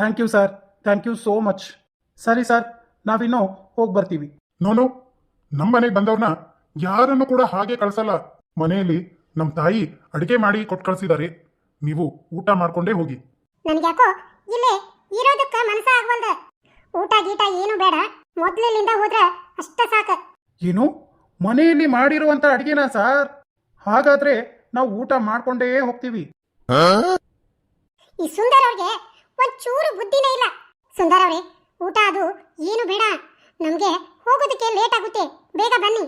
Thank you sir thank you so much ಸರಿ sir ನಾವಿನ್ನು ಹೋಗಿ ಬರ್ತೀವಿ. ನೋನು ನಮ್ಮ ಮನೆಗೆ ಬಂದವ್ರನ್ನ ಯಾರನ್ನು ಕೂಡ ಹಾಗೆ ಕಳ್ಸಲ್ಲ. ಮನೆಯಲ್ಲಿ ನಮ್ಮ ತಾಯಿ ಅಡಿಗೆ ಮಾಡಿ ಕೊಟ್ಟು ಕಳ್ಸಿದ್ದಾರೆ ನೀವು ಊಟ ಮಾಡ್ಕೊಂಡೇ ಹೋಗಿ. ನನಗ್ಯಾಕೋ? ಇಲ್ಲೇ ಇರೋದಕ್ಕ ಮನಸ ಆಗ್ವಲ್ದ. ಊಟ ಗೀಟ ಏನು ಬೇಡ. ಮೊದ್ಲಿಲ್ಲಿಂದ ಹೋದ್ರೆ ಅಷ್ಟ ಸಾಕ. ಏನು? ಮನೆಯಲ್ಲಿ ಮಾಡಿರುವಂತ ಅಡಿಗೆನಾ ಸರ್ ಹಾಗಾದ್ರೆ ನಾವು ಊಟ ಮಾಡ್ಕೊಂಡೇ ಹೋಗ್ತೀವಿ. ಈ ಸುಂದರ್ ಅವ್ರಿಗೆ ಒಂದ್ ಚೂರು ಬುದ್ಧಿನೇ ಇಲ್ಲ. ಸುಂದರ ಅವ್ರೆ ಊಟ ಅದು ಏನು ಬೇಡ. ನಮಗೆ ಹೋಗೋದಕ್ಕೆ ಲೇಟ್ ಆಗುತ್ತೆ. ಬೇಗ ಬನ್ನಿ.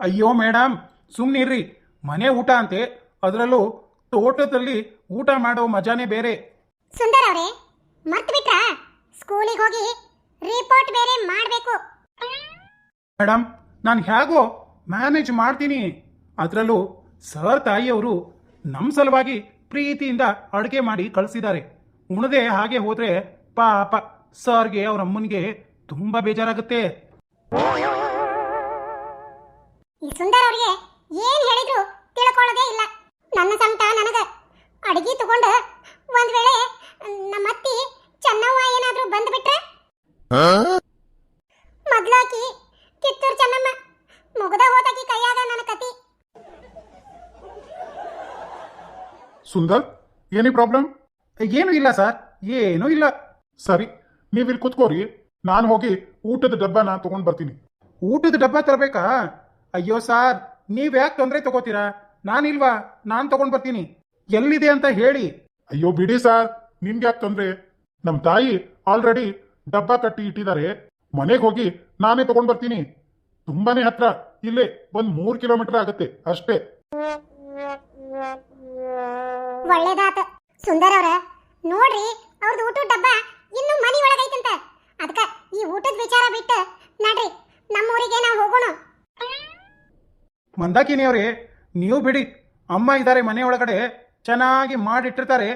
ಅಯ್ಯೋ ಮೇಡಮ್ ಸುಮ್ಮನಿರ್ರಿ ಮನೆ ಊಟ ಅಂತೆ ಅದರಲ್ಲೂ ತೋಟದಲ್ಲಿ ಊಟ ಮಾಡೋ ಮಜಾನೇ ಬೇರೆ. ಸುಂದರ ಅವ್ರೆ ಮರ್ತ್ ಬಿಟ್ರಾ? ಸ್ಕೂಲಿಗೆ ಹೋಗಿ ರಿಪೋರ್ಟ್ ಬೇರೆ ಮಾಡಬೇಕು. ಮೇಡಮ್ ನಾನು ಹೇಗೋ ಮ್ಯಾನೇಜ್ ಮಾಡ್ತೀನಿ. ಅದರಲ್ಲೂ ಸರ್ ತಾಯಿಯವರು ನಮ್ಮ ಸಲುವಾಗಿ ಪ್ರೀತಿಯಿಂದ ಅಡುಗೆ ಮಾಡಿ ಕಳಿಸಿದ್ದಾರೆ. ಉಣದೆ ಹಾಗೆ ಹೋದ್ರೆ ಪಾಪ, ಸರ್ಗೆ ಅವ್ರ ಅಮ್ಮನಿಗೆ ತುಂಬ ಬೇಜಾರಾಗುತ್ತೆ. ಈ ಸುಂದರ್ ಅವ್ರಿಗೆ ಏನ್ ಹೇಳಿದ್ರು ತಿಳ್ಕೊಳ್ಳೋದೇ ಇಲ್ಲ. ನನ್ನ ಸಂಟ ನನಗ. ಅಡಿಗೆ ತಗೊಂಡು ಒಂದ್ ವೇಳೆ ನಮ್ಮ ಅತ್ತಿ ಚೆನ್ನವ್ವ ಏನಾದ್ರೂ ಬಂದ್ಬಿಟ್ರೆ ಮೊದ್ಲಾಕಿ ಕಿತ್ತೂರ್ ಚೆನ್ನಮ್ಮ ಮುಗದ ಹೋದಾಕಿ ಕೈಯಾಗ ನನ್ನ ಕತಿ ಸುಂದರ್ ಏನೇ ಪ್ರಾಬ್ಲಮ್ ಏನೂ ಇಲ್ಲ ಸರ್ ಏನೂ ಇಲ್ಲ. ಸರಿ ನೀವು ಇಲ್ಲಿ ಕುತ್ಕೋರಿ ನಾನು ಹೋಗಿ ಊಟದ ಡಬ್ಬನ ತಗೊಂಡ್ ಬರ್ತೀನಿ. ಊಟದ ಡಬ್ಬ ತರಬೇಕಾ? ಅಯ್ಯೋ ಸಾರ್ ನೀವು ಯಾಕೆ ತೊಂದರೆ ತಗೋತೀರಾ? ನಾನಿಲ್ವಾ ನಾನು ತಗೊಂಡ್ ಬರ್ತೀನಿ. ಎಲ್ಲಿದೆ ಅಂತ ಹೇಳಿ. ಅಯ್ಯೋ ಬಿಡಿ ಸಾರ್ ನಿಮ್ಗೆ ಯಾಕೆ ತೊಂದರೆ? ನಮ್ಮ ತಾಯಿ ಆಲ್ರೆಡಿ ಡಬ್ಬ ಕಟ್ಟಿ ಇಟ್ಟಿದ್ದಾರೆ. ಮನೆಗೆ ಹೋಗಿ ನಾನೇ ತಗೊಂಡ್ ಬರ್ತೀನಿ. ತುಂಬಾನೇ ಹತ್ರ ಇಲ್ಲೇ ಒಂದ್ ಮೂರ್ ಕಿಲೋಮೀಟರ್ ಆಗತ್ತೆ ಅಷ್ಟೇ. ಒಳ್ಳೇದಾತ. ಸುಂದರ ಅವ್ರ ನೋಡ್ರಿ ಅವ್ರದ್ದು ಊಟದ ಡಬ್ಬ ಇನ್ನು ಮನಿ ಒಳಗೈತಂತ. ಅದಕ್ಕ ಈ ಊಟದ ವಿಚಾರ ಬಿಟ್ಟು ನಡ್ರಿ ನಮ್ಮೂರಿಗೆ ನಾವು ಹೋಗೋಣ. ಮಂದಾಕಿನಿ ಅವ್ರಿ ನೀವು ಬಿಡಿ. ಅಮ್ಮ ಇದ್ದಾರೆ ಮನೆ ಒಳಗಡೆ ಚೆನ್ನಾಗಿ ಮಾಡಿಟ್ಟಿರ್ತಾರೆ.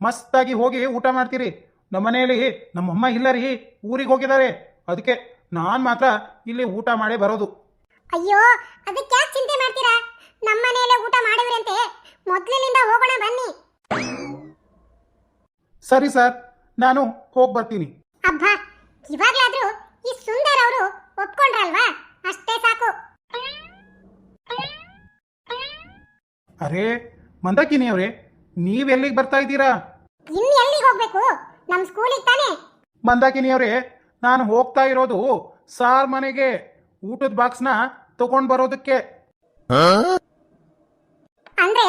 ಮಸ್ತಾಗಿ ಹೋಗಿ ಊಟ ಮಾಡ್ತೀರಿ. ನಮ್ಮ ಮನೆಯಲ್ಲಿ ನಮ್ಮಮ್ಮ ಇಲ್ಲ ರೀ ಊರಿಗೆ ಹೋಗಿದ್ದಾರೆ. ಅದಕ್ಕೆ ನಾನು ಮಾತ್ರ ಇಲ್ಲಿ ಊಟ ಮಾಡಿ ಬರೋದು. ಅಯ್ಯೋ ಅದಕ್ಕೆ ಯಾಕೆ ಚಿಂತೆ ಮಾಡ್ತೀರಾ? ನಮ್ಮ ಮನೆಯಲ್ಲೇ ಊಟ ಮಾಡಿದ್ರಂತೆ ಮೊದ್ಲಿನಿಂದ ಹೋಗೋಣ ಬನ್ನಿ. ಸರಿ ಸರ್ ನಾನು ಹೋಗಿ ಬರ್ತೀನಿ. ಅಬ್ಬಾ ಇವಾಗ್ಲಾದ್ರೂ ಈ ಸುಂದರ್ ಅವರು ಒಪ್ಕೊಂಡ್ರಲ್ವಾ? ಅಷ್ಟೇ ಸಾಕು. ಅರೇ ಮಂದಾಕಿನಿ ಅವರೇ ನೀವೆಲ್ಲಿಗೆ ಬರ್ತಾ ಇದ್ದೀರಾ? ಇನ್ನು ಎಲ್ಲಿಗೆ ಹೋಗ್ಬೇಕು? ನಮ್ಮ ಸ್ಕೂಲಿಗೆ ತಾನೇ? ಮಂದಾಕಿನಿ ಅವರೇ ನಾನು ಹೋಗ್ತಾ ಇರೋದು ಸಾರ್ ಮನೆಗೆ. ಊಟದ ಬಾಕ್ಸ್ನ ತಗೊಂಡ್ ಬರೋದಕ್ಕೆ. ಅಂದ್ರೆ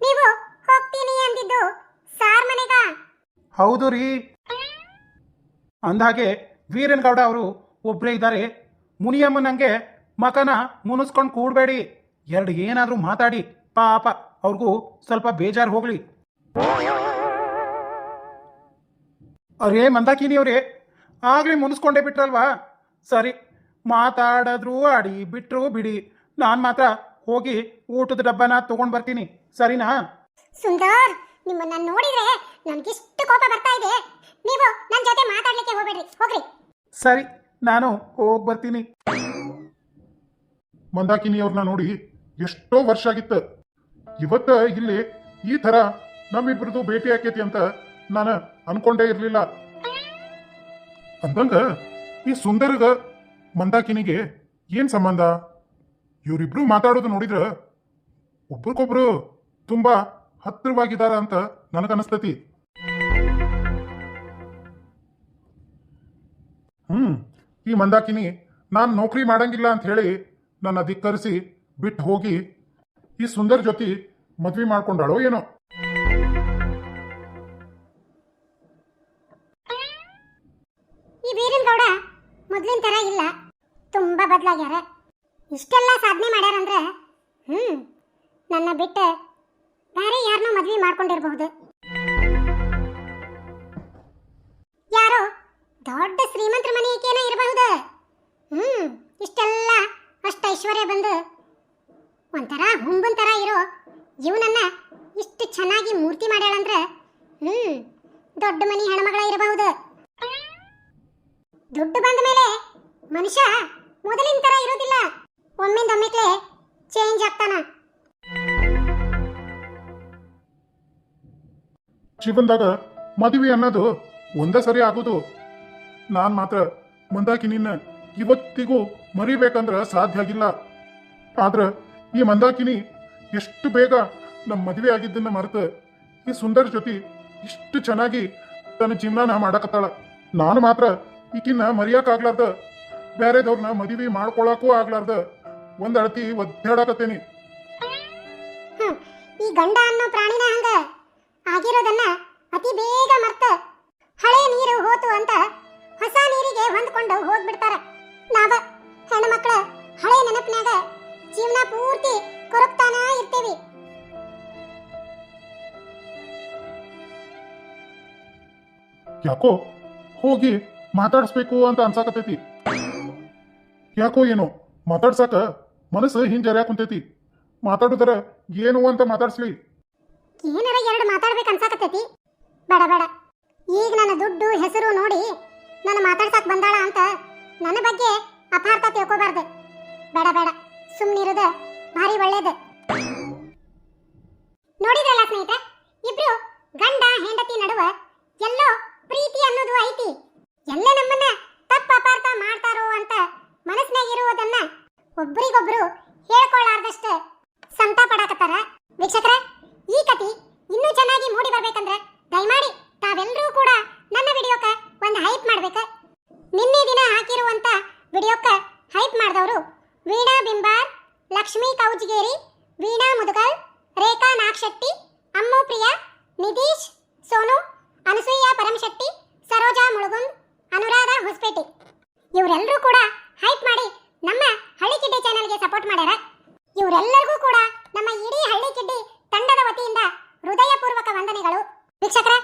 ನೀವು ಹೋಗ್ತೀನಿ ಅಂದಿದ್ದು ಸಾರ್ ಮನೆಗ? ಹೌದು ರೀ. ಅಂದ್ಹಾಗೆ ವೀರನ್ಗೌಡ ಅವರು ಒಬ್ಬರೇ ಇದ್ದಾರೆ. ಮುನಿಯಮ್ಮನಂಗೆ ಮಕನ ಮುನಿಸ್ಕೊಂಡು ಕೂಡಬೇಡಿ. ಎರಡು ಏನಾದರೂ ಮಾತಾಡಿ. ಪಾಪ, ಅವ್ರಿಗೂ ಸ್ವಲ್ಪ ಬೇಜಾರು ಹೋಗಲಿ. ಅರೇ ಮಂದಾಕಿನಿ ಅವರೇ ಆಗಲಿ ಮುನಿಸ್ಕೊಂಡೇ ಬಿಟ್ರಲ್ವಾ? ಸರಿ, ಮಾತಾಡಿದ್ರು ಆಡಿ ಬಿಟ್ಟರು ಬಿಡಿ. ನಾನು ಮಾತ್ರ ಹೋಗಿ ಊಟದ ಡಬ್ಬನ ತಗೊಂಡು ಬರ್ತೀನಿ. ಸರಿನಾ? ಸುಂದರ್, ನಿಮ್ಮನ್ನ ನೋಡಿದ್ರೆ ನನ್ಗಿಷ್ಟು ಕೋಪ ಬರ್ತಾ ಇದೆ. ನೀವು ನನ್ನ ಜೊತೆ ಮಾತಾಡ್ಲಿಕ್ಕೆ ಹೋಗ್ಬೇಡ್ರಿ. ಹೋಗ್ರಿ. ಸರಿ, ನಾನು ಹೋಗಿ ಬರ್ತೀನಿ. ಮಂದಾಕಿನಿ ಅವ್ರನ್ನ ನೋಡಿ ಎಷ್ಟೋ ವರ್ಷ ಆಗಿತ್ತು. ಇವತ್ತ ಇಲ್ಲಿ ಈ ತರ ನಮ್ಮಿಬ್ರದ್ದು ಭೇಟಿ ಆಕೈತಿ ಅಂತ ನಾನು ಅನ್ಕೊಂಡೇ ಇರ್ಲಿಲ್ಲ. ಅಂದಂಗ ಈ ಸುಂದರಗ ಮಂದಾಕಿನಿಗೆ ಏನ್ ಸಂಬಂಧ? ಇವರಿಬ್ರು ಮಾತಾಡೋದು ನೋಡಿದ್ರ ಒಬ್ರಿಗೊಬ್ರು ತುಂಬಾ ಹತ್ತಿರವಾಗಿದ್ದಾರ ಅಂತ ನನಗನ್ನಿಸ್ತತಿ. ಹ್ಮ್, ಈ ಮಂದಾಕಿನಿ ನಾನು ನೌಕರಿ ಮಾಡಂಗಿಲ್ಲ ಅಂತ ಹೇಳಿ ನನ್ನ ಧಿಕ್ಕರಿಸಿ ಬಿಟ್ಟು ಹೋಗಿ ಈ ಸುಂದರ್ ಜೊತೆ ಮದ್ವೆ ಮಾಡ್ಕೊಂಡಾಳೋ ಏನೋ? ಈ ವೀರನ್ ಗೌಡ ಮೊದ್ಲಿನ ತರ ಇಲ್ಲ. ತುಂಬಾ ಬದಲಾಗ್ಯಾರ. ಇಷ್ಟೆಲ್ಲ ಸಾಧನೆ ಮಾಡ್ಯಾರಂದ್ರೆ, ಹ್ಮ್, ನನ್ನ ಬಿಟ್ಟು ಬೇರೆ ಯಾರನ್ನೋ ಮದ್ವೆ ಮಾಡ್ಕೊಂಡಿರ್ಬಹುದು. ದೊಡ್ಡ ಮನೆ ಮನೆಯಕೇನ ಇರಬಹುದು? ಹ್ಮ್, ಇಷ್ಟೆಲ್ಲ ಅಷ್ಟ ಐಶ್ವರ್ಯ ಬಂದು ಒಂಥರ ಹುಂಬನ್ ತರ ಇರೋ ಇವನನ್ನ ಇಷ್ಟು ಚೆನ್ನಾಗಿ ಮೂರ್ತಿ ಮಾಡ್ಯಾಳಂದ್ರೆ, ಹ್ಮ್, ದೊಡ್ಡ ಮನಿ ಹೆಣ್ಮಗಳ ಇರಬಹುದು. ದುಡ್ಡು ಬಂದ ಮೇಲೆ ಮನುಷ್ಯ ಮೊದಲಿನ ತರ ಇರೋದಿಲ್ಲ. ಒಮ್ಮಿಂದೊಮ್ಮೆಕ್ಲೆ ಚೇಂಜ್ ಆಗ್ತಾನ. ಜೀವನದಾಗ ಮದುವೆ ಅನ್ನೋದು ಒಂದೇ ಸರಿ ಆಗೋದು ನಾನ್ ಮಾತ್ರ ಮಂದಾಕಿನಿನ ಇವತ್ತಿಗೂ ಮರಿಬೇಕಂದ್ರ ಸಾಧ್ಯ ಆಗಿಲ್ಲ. ಆದ್ರ ಈ ಮಂದಾಕಿನಿ ಎಷ್ಟು ಬೇಗ ನಮ್ಮ ಮದುವೆ ಆಗಿದ್ದನ್ನ ಮರೆತು ಈ ಸುಂದರ್ ಜೊತೆ ಇಷ್ಟು ಚೆನ್ನಾಗಿ ತನ್ನ ಜೀವನ ಮಾಡಕತ್ತಾಳ. ನಾನು ಮಾತ್ರ ಈಕಿನ್ನ ಮರಿಯಕ್ಕಾಗ್ಲಾರ್ದ ಬೇರೆದವ್ರನ್ನ ಮದುವೆ ಮಾಡ್ಕೊಳಕ್ಕೂ ಆಗ್ಲಾರ್ದ ಒಂದ್ ಅಳತಿ ಒದ್ದಾಡಕತ್ತೇನಿ ಈ ಗಂಡ ಅನ್ನೋ ಪ್ರಾಣಿನ ಹಂಗ ಆಗಿರೋದನ್ನ ಅತಿ ಬೇಗ ಮರ್ತ ಹಳೆ ನೀರು ಹೋತು ಅಂತ ಹೊಸ ನೀರಿಗೆ ಹೊಂದ್ಕೊಂಡು ಹೋಗ್ಬಿಡ್ತಾರ. ನಾವ ಹೆಣ್ಮಕ್ಳ ಹಳೆ ನೆನಪಿನಾಗ ಜೀವನ ಪೂರ್ತಿ ಕೊರಗ್ತಾನ ಇರ್ತೀವಿ. ಯಾಕೋ? ಹೋಗಿ ಮಾತಾಡಿಸ್ಬೇಕು ಅಂತ ಅನ್ಸಾಕತೈತಿ ಯಾಕೋ ಏನೋ? ಮಾತಾಡ್ಸಾಕ ಮನಸ್ಸು ಹಿಂಜರ್ಯಾಕ ಕುಂತೈತಿ. ಮಾತಾಡುದರ ಏನು ಅಂತ ಮಾತಾಡ್ಸ್ಲಿ. ಏನಾರ ಎರಡು ಮಾತಾಡ್ಬೇಕು ಅನ್ಸಾಕತ್ತೈತಿ ಅಪಾರ್ಥ ಬೇಡ ಬೇಡ. ಸುಮ್ಮನಿರೋದು ಭಾರಿ ಒಳ್ಳೇದು. ನೋಡಿದ್ರಲ್ಲ ಸ್ನೇಹಿತರೆ? ಇಬ್ರು ಗಂಡ, ಹೆಂಡತಿ ನಡುವ ಎಲ್ಲೋ ಪ್ರೀತಿ ಅನ್ನೋದು ಐತಿ. ಎಲ್ಲ ನಮ್ಮನ್ನ ತಪ್ಪ ಅಪಾರ್ಥ ಮಾಡ್ತಾರೋ ಅಂತ ಮನಸ್ನಾಗ ಇರುವುದನ್ನ ಒಬ್ರಿಗೊಬ್ರು ಹೇಳ್ಕೊಳ್ಳಾರ್ದಷ್ಟ ಸಂತ ಪಡಾಕತ್ತಾರ ವೀಕ್ಷಕರ ಈ ಕತಿ ಇನ್ನೂ ಚೆನ್ನಾಗಿ ಮೂಡಿ ಬರ್ಬೇಕಂದ್ರೆ ದಯಮಾಡಿ ತಾವೆಲ್ಲರೂ ಕೂಡ ನನ್ನ ವಿಡಿಯೋಕ ಒಂದು ಹೈಪ್ ಮಾಡ್ಬೇಕು ನಿನ್ನೆ ದಿನ ಹಾಕಿರುವಂತ ವಿಡಿಯೋಕ್ಕ ಹೈಪ್ ಮಾಡಿದವರು ವೀಣಾ ಬಿಂಬಾರ್, ಲಕ್ಷ್ಮೀ ಕೌಜ್ಗೇರಿ, ವೀಣಾ ಮುದುಗಲ್, ರೇಖಾ ನಾಗಶೆಟ್ಟಿ, ಅಮ್ಮು ಪ್ರಿಯಾ, ನಿಧೀಶ್, ಸೋನು, ಅನಸೂಯ ಪರಮಶೆಟ್ಟಿ, ಸರೋಜಾ ಮುಳುಗುಂದ್, ಅನುರಾಧ ಹೊಸಪೇಟೆ. ಇವರೆಲ್ಲರೂ ಕೂಡ ಹೈಪ್ ಮಾಡಿ ನಮ್ಮ ಹಳ್ಳಿ ಕಿಡ್ಡಿ ಚಾನೆಲ್ಗೆ ಸಪೋರ್ಟ್ ಮಾಡ್ಯಾರ. ಇವರೆಲ್ಲರಿಗೂ ಕೂಡ ನಮ್ಮ ಇಡೀ ಹಳ್ಳಿ ಕಿಡ್ಡಿ ತಂಡದ ವತಿಯಿಂದ ಹೃದಯಪೂರ್ವಕ ವಂದನೆಗಳು. ವೀಕ್ಷಕರ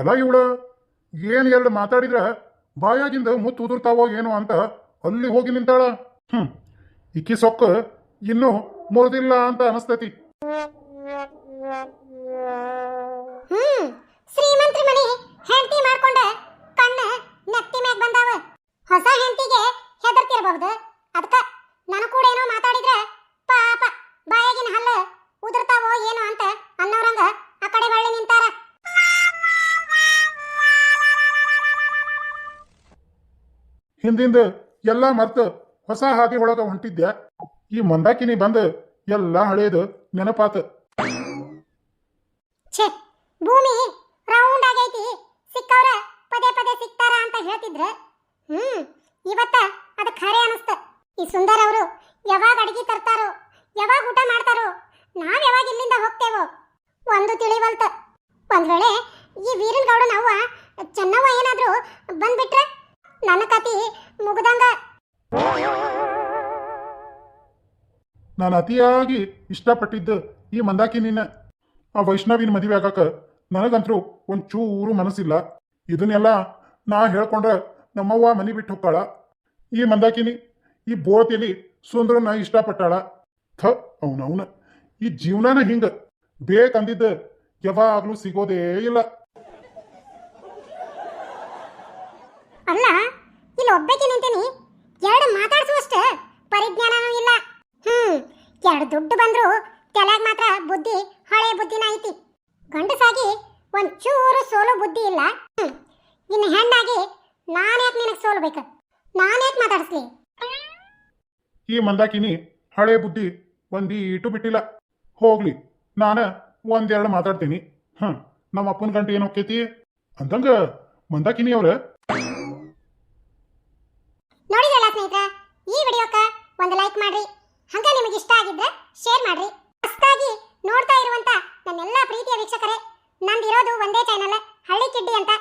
ಎಲ್ಲ ಇವಳ? ಏನು ಎರಡು ಮಾತಾಡಿದ್ರ? ಬಾಯಾಗಿಂದ ಮುತ್ತು ಉದುರ್ತಾವೋ ಏನೋ ಅಂತ ಅಲ್ಲಿ ಹೋಗಿ ನಿಂತಾಳ. ಹ್ಮ್ ಇಕ್ಕಿ ಸೊಕ್ಕ ಇನ್ನೂ ಮುರಿದಿಲ್ಲ ಅಂತ ಅನಸ್ತೈತಿ. ಹಿಂದಿಂದ ಎಲ್ಲ ಮರ್ತು ಹೊಸ ಹಾದಿ ಒಳಗ ಹೊಂಟಿದ್ದೆ. ಈ ಮಂದಾಕಿನಿ ಬಂದು ಎಲ್ಲ ಹಳೆಯದು ನೆನಪಾತ. ಛೇ, ಭೂಮಿ ರೌಂಡ್ ಆಗೈತಿ. ಸಿಕ್ಕವ್ರ ಪದೇ ಪದೇ ಸಿಗ್ತಾರ ಅಂತ ಹೇಳ್ತಿದ್ರ. ಹ್ಮ್, ಇವತ್ತ ಅದು ಖರೆ ಅನಸ್ತ. ಈ ಸುಂದರ್ ಅವರು ಯಾವಾಗ ಅಡಿಗೆ ತರ್ತಾರೋ, ಯಾವಾಗ ಊಟ ಮಾಡ್ತಾರೋ, ನಾವ್ ಯಾವಾಗ ಇಲ್ಲಿಂದ ಹೋಗ್ತೇವೋ? ಒಂದು ತಿಳಿವಲ್ತ. ಒಂದ್ ವೇಳೆ ಈ ವೀರನ್ ಗೌಡ ನಾವು ಚೆನ್ನವ್ವ ಏನಾದ್ರೂ ಬಂದ್ಬಿಟ್ರೆ ನನ್ನ ಕತಿ ಮುಗ್ದಂಗ. ನಾನು ಅತಿಯಾಗಿ ಇಷ್ಟಪಟ್ಟಿದ್ದು ಈ ಮಂದಾಕಿನಿನ ಆ ವೈಷ್ಣವಿನ ಮದುವೆ ಆಗಾಕ ನನಗಂತರೂ ಒಂಚೂರು ಮನಸ್ಸಿಲ್ಲ. ಇದನ್ನೆಲ್ಲ ನಾ ಹೇಳ್ಕೊಂಡ್ರೆ ನಮ್ಮವ್ವ ಮನಿ ಬಿಟ್ಟು ಹೋಗ್ತಾಳ. ಈ ಮಂದಾಕಿನಿ ಈ ಬೋಳ್ತಿಲಿ ಸುಂದ್ರನ ಇಷ್ಟಪಟ್ಟಾಳ. ಥ ಅವನವನ. ಈ ಜೀವನನ ಹಿಂಗ ಬೇಕಂದಿದ್ದ ಯಾವಾಗ್ಲೂ ಸಿಗೋದೇ ಇಲ್ಲ. ಅಲ್ಲ ಇಲ್ಲಿ ಒಬ್ಬಕ್ಕೆ ನಿಂತೀನಿ ಎರಡು ಮಾತಾಡಿಸುವಷ್ಟು ಪರಿಜ್ಞಾನನೂ ಇಲ್ಲ. ಹ್ಮ್, ಎರಡು ದುಡ್ಡು ಬಂದ್ರು ತಲೆಗ್ ಮಾತ್ರ ಬುದ್ಧಿ, ಹಳೆ ಬುದ್ಧಿನ ಐತಿ. ಗಂಡಸಾಗಿ ಒಂಚೂರು ಚೂರು ಸೋಲು ಬುದ್ಧಿ ಇಲ್ಲ. ಹ್ಮ್, ಇನ್ನು ಹೆಣ್ಣಾಗಿ ನಾನ್ಯಾಕೆ ನಿನಗೆ ಸೋಲ್ಬೇಕು ನಾನ್ಯಾಕೆ ಮಾತಾಡಿಸ್ಲಿ? ಈ ಮಂದಾಕಿನಿ ಹಳೆ ಬುದ್ಧಿ ಒಂದಿ ಇಟ್ಟು ಬಿಟ್ಟಿಲ್ಲ. ಹೋಗ್ಲಿ, ನಾನು ಒಂದೆರಡು ಮಾತಾಡ್ತೀನಿ. ಹ್ಮ್ ನಮ್ಮ ಅಪ್ಪನ ಗಂಟೆ ಏನು ಹೋಗ್ತೈತಿ ಅಂದಂಗ ಮಂದಾಕಿನಿ ಅವ್ರ ನೋಡಿದ್ರಲ್ಲ ಸ್ನೇಹಿತರೆ ಈ ವಿಡಿಯೋಕ್ಕ ಒಂದು ಲೈಕ್ ಮಾಡ್ರಿ. ಹಂಗ ನಿಮಗೆ ಇಷ್ಟ ಆಗಿದ್ರೆ ಶೇರ್ ಮಾಡ್ರಿ. ಹೊಸದಾಗಿ ನೋಡ್ತಾ ಇರುವಂತ ನನ್ನೆಲ್ಲ ಪ್ರೀತಿಯ ವೀಕ್ಷಕರೇ, ನಂದಿರೋದು ಒಂದೇ ಚಾನಲ್ ಹಳ್ಳಿ ಕಿಡ್ಡಿ ಅಂತ.